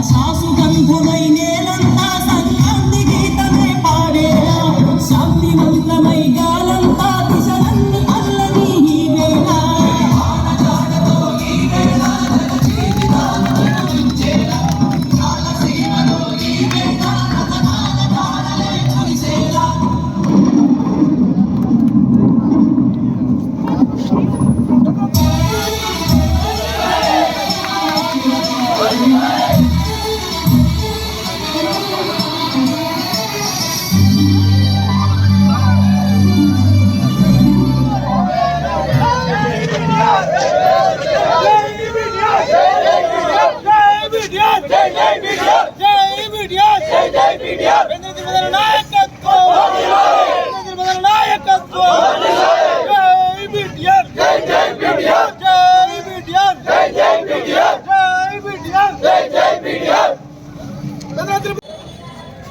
ಆ ಶಾಸನ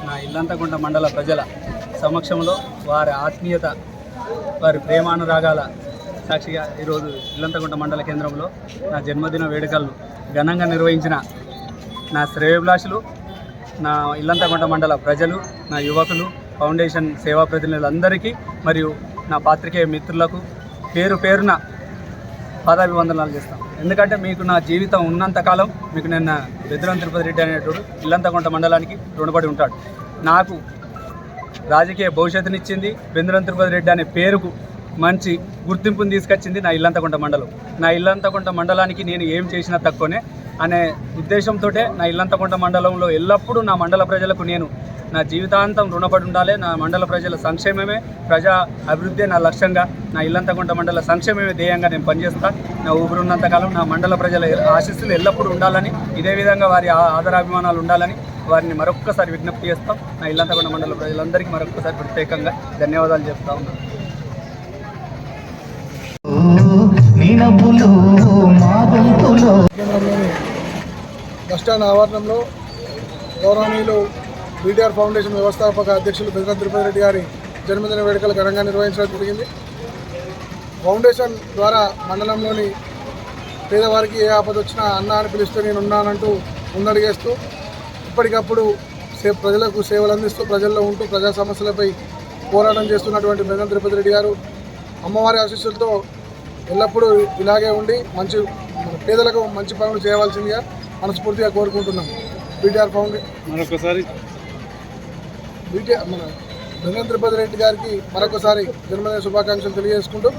నా ఇల్లంతకుంట మండల ప్రజల సమక్షంలో వారి ఆత్మీయత వారి ప్రేమానురాగాల సాక్షిగా ఈరోజు ఇల్లంతకుంట మండల కేంద్రంలో నా జన్మదిన వేడుకలను ఘనంగా నిర్వహించిన నా శ్రేయభిలాషులు నా ఇల్లంతకుంట మండల ప్రజలు నా యువకులు ఫౌండేషన్ సేవా ప్రతినిధులందరికీ మరియు నా పాత్రికేయ మిత్రులకు పేరు పేరున పాదాభివందనాలు చేస్తాం. ఎందుకంటే మీకు నా జీవితం ఉన్నంతకాలం మీకు నిన్న బెదిరం తిరుపతి రెడ్డి అనేటోడు ఇల్లంతకుంట మండలానికి రుణపడి ఉంటాడు. నాకు రాజకీయ భవిష్యత్తునిచ్చింది బెందురం తిరుపతి రెడ్డి అనే పేరుకు మంచి గుర్తింపుని తీసుకొచ్చింది నా ఇల్లంతకుంట మండలం. నా ఇల్లంతకుంట మండలానికి నేను ఏం చేసినా తక్కువనే అనే ఉద్దేశంతో నా ఇల్లంతకుంట మండలంలో ఎల్లప్పుడూ నా మండల ప్రజలకు నేను నా జీవితాంతం రుణపడి ఉండాలి. నా మండల ప్రజల సంక్షేమమే ప్రజా అభివృద్ధి నా లక్ష్యంగా నా ఇల్లంతకుంట మండల సంక్షేమమే ధ్యేయంగా నేను పనిచేస్తా. నా ఊపిరున్నంతకాలం నా మండల ప్రజల ఆశీస్సులు ఎల్లప్పుడూ ఉండాలని ఇదే విధంగా వారి ఆ- ఆదరాభిమానాలు ఉండాలని వారిని మరొక్కసారి విజ్ఞప్తి చేస్తాం. నా ఇల్లంతకుంట మండల ప్రజలందరికీ మరొక్కసారి ప్రత్యేకంగా ధన్యవాదాలు చెప్తా ఉన్నాను మా గొంతులో బస్టాండ్ ఆవరణంలో గౌరవనీయులు బీటీఆర్ ఫౌండేషన్ వ్యవస్థాపక అధ్యక్షులు పెద్ద తిరుపతి రెడ్డి గారి జన్మదిన వేడుకలు ఘనంగా నిర్వహించడం జరిగింది. ఫౌండేషన్ ద్వారా మండలంలోని పేదవారికి ఏ ఆపద వచ్చినా అన్న అని పిలిస్తే నేను ఉన్నానంటూ ముందడిగేస్తూ ఇప్పటికప్పుడు సే ప్రజలకు సేవలు అందిస్తూ ప్రజల్లో ఉంటూ ప్రజా సమస్యలపై పోరాటం చేస్తున్నటువంటి బెదరం తిరుపతి రెడ్డి గారు అమ్మవారి ఆశీస్సులతో ఎల్లప్పుడూ ఇలాగే ఉండి మంచి పేదలకు మంచి పనులు చేయవలసిందిగా మనస్ఫూర్తిగా కోరుకుంటున్నాం. బీటీఆర్ ఫౌండే మరొకసారి. బీటీఆర్ మన బెంగం తిరుపతి రెడ్డి గారికి మరొకసారి జన్మదిన శుభాకాంక్షలు తెలియజేసుకుంటూ.